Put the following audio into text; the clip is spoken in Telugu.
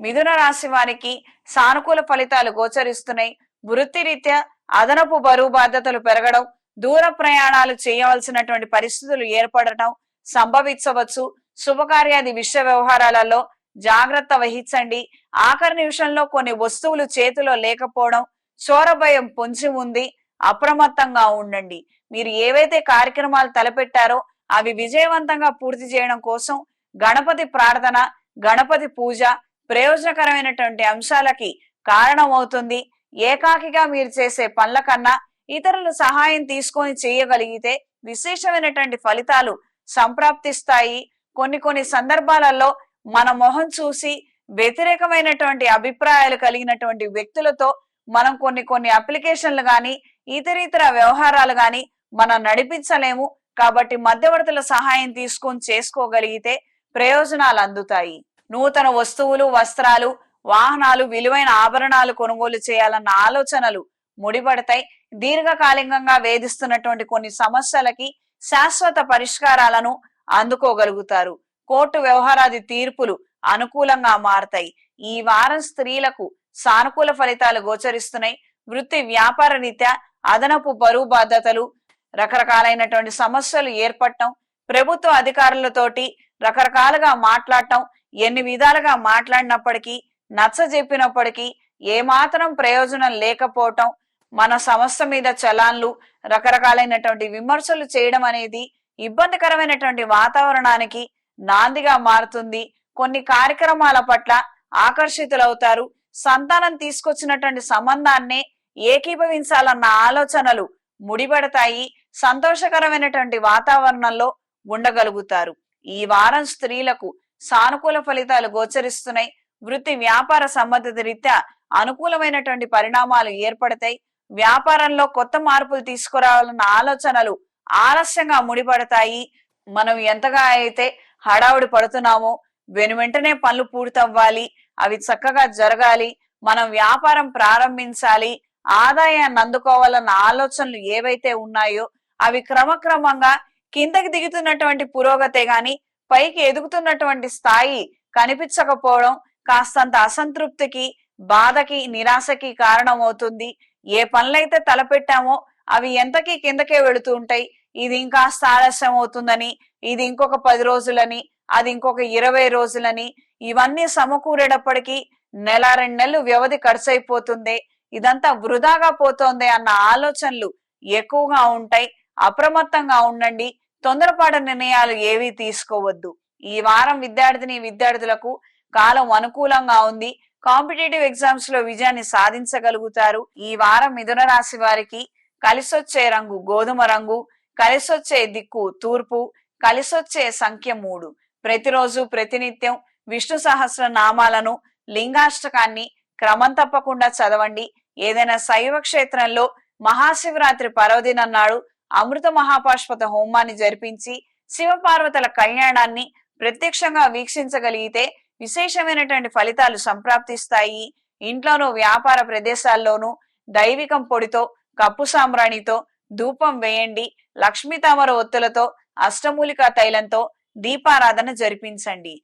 మిథున రాశి వారికి సానుకూల ఫలితాలు గోచరిస్తున్నాయి. వృత్తిరీత్యా అదనపు బరువు బాధ్యతలు పెరగడం దూర ప్రయాణాలు చేయవలసినటువంటి పరిస్థితులు ఏర్పడటం సంభవించవచ్చు. శుభకార్యాది విషయ వ్యవహారాలలో జాగ్రత్త వహించండి. ఆఖరి నిమిషంలో కొన్ని వస్తువులు చేతిలో లేకపోవడం చోరభయం పొంచి ఉంది. అప్రమత్తంగా ఉండండి. మీరు ఏవైతే కార్యక్రమాలు తలపెట్టారో అవి విజయవంతంగా పూర్తి చేయడం కోసం గణపతి ప్రార్థన గణపతి పూజ ప్రయోజనకరమైనటువంటి అంశాలకి కారణమవుతుంది. ఏకాకిగా మీరు చేసే పనుల కన్నా ఇతరుల సహాయం తీసుకొని చేయగలిగితే విశేషమైనటువంటి ఫలితాలు సంప్రాప్తిస్తాయి. కొన్ని కొన్ని సందర్భాలలో మన మొహం చూసి వ్యతిరేకమైనటువంటి అభిప్రాయాలు కలిగినటువంటి వ్యక్తులతో మనం కొన్ని కొన్ని అప్లికేషన్లు గాని ఇతరితర వ్యవహారాలు గాని మనం నడిపించలేము. కాబట్టి మధ్యవర్తుల సహాయం తీసుకొని చేసుకోగలిగితే ప్రయోజనాలు అందుతాయి. నూతన వస్తువులు వస్త్రాలు వాహనాలు విలువైన ఆభరణాలు కొనుగోలు చేయాలన్న ఆలోచనలు ముడిపడతాయి. దీర్ఘకాలికంగా వేధిస్తున్నటువంటి కొన్ని సమస్యలకి శాశ్వత పరిష్కారాలను అందుకోగలుగుతారు. కోర్టు వ్యవహారాది తీర్పులు అనుకూలంగా మారతాయి. ఈ వారం స్త్రీలకు సానుకూల ఫలితాలు గోచరిస్తున్నాయి. వృత్తి వ్యాపార రీత్యా అదనపు బరువు బాధ్యతలు రకరకాలైనటువంటి సమస్యలు ఏర్పడటం ప్రభుత్వ అధికారులతోటి రకరకాలుగా మాట్లాడటం ఎన్ని విధాలుగా మాట్లాడినప్పటికీ నచ్చ చెప్పినప్పటికీ ఏమాత్రం ప్రయోజనం లేకపోవటం మన సంస్థ మీద చలాన్లు రకరకాలైనటువంటి విమర్శలు చేయడం అనేది ఇబ్బందికరమైనటువంటి వాతావరణానికి నాందిగా మారుతుంది. కొన్ని కార్యక్రమాల పట్ల ఆకర్షితులవుతారు. సంతానం తీసుకొచ్చినటువంటి సంబంధాన్నే ఏకీభవించాలన్న ఆలోచనలు ముడిపడతాయి. సంతోషకరమైనటువంటి వాతావరణంలో ఉండగలుగుతారు. ఈ వారం స్త్రీలకు సానుకూల ఫలితాలు గోచరిస్తున్నాయి. వృత్తి వ్యాపార సంబంధిత రీత్యా అనుకూలమైనటువంటి పరిణామాలు ఏర్పడతాయి. వ్యాపారంలో కొత్త మార్పులు తీసుకురావాలన్న ఆలోచనలు ఆలస్యంగా ముడిపడతాయి. మనం ఎంతగా అయితే హడావుడి పడుతున్నామో వెను వెంటనే పనులు పూర్తవ్వాలి. అవి చక్కగా జరగాలి. మనం వ్యాపారం ప్రారంభించాలి. ఆదాయాన్ని అందుకోవాలన్న ఆలోచనలు ఏవైతే ఉన్నాయో అవి క్రమక్రమంగా కిందకి దిగుతున్నటువంటి పురోగతే గాని పైకి ఎదుగుతున్నటువంటి స్థాయి కనిపించకపోవడం కాస్తంత అసంతృప్తికి బాధకి నిరాశకి కారణమవుతుంది. ఏ పనులైతే తలపెట్టామో అవి ఎంతకీ కిందకే వెళుతూ ఉంటాయి. ఇది ఇంకా ఆలస్యం అవుతుందని ఇది ఇంకొక పది రోజులని అది ఇంకొక ఇరవై రోజులని ఇవన్నీ సమకూరేటప్పటికీ నెల రెండు నెలలు వ్యవధి ఖర్చు అయిపోతుంది ఇదంతా వృధాగా పోతోంది అన్న ఆలోచనలు ఎక్కువగా ఉంటాయి. అప్రమత్తంగా ఉండండి. తొందరపాటు నిర్ణయాలు ఏవీ తీసుకోవద్దు. ఈ వారం విద్యార్థిని విద్యార్థులకు కాలం అనుకూలంగా ఉంది. కాంపిటేటివ్ ఎగ్జామ్స్లో విజయాన్ని సాధించగలుగుతారు. ఈ వారం మిథున రాశి వారికి కలిసొచ్చే రంగు గోధుమ రంగు కలిసొచ్చే దిక్కు తూర్పు కలిసొచ్చే సంఖ్య మూడు. ప్రతిరోజు ప్రతినిత్యం విష్ణు సహస్ర నామాలను లింగాష్టకాన్ని క్రమం తప్పకుండా చదవండి. ఏదైనా శైవ క్షేత్రంలో మహాశివరాత్రి పర్వదినం నాడు అమృత మహాపాశ్వత హోమాన్ని జరిపించి శివపార్వతుల కళ్యాణాన్ని ప్రత్యక్షంగా వీక్షించగలిగితే విశేషమైనటువంటి ఫలితాలు సంప్రాప్తిస్తాయి. ఇంట్లోనూ వ్యాపార ప్రదేశాల్లోనూ దైవికం పొడితో కప్పు సాంబ్రాణితో ధూపం వేయండి. లక్ష్మీ తామర ఒత్తులతో అష్టమూలికా తైలంతో దీపారాధన జరిపించండి.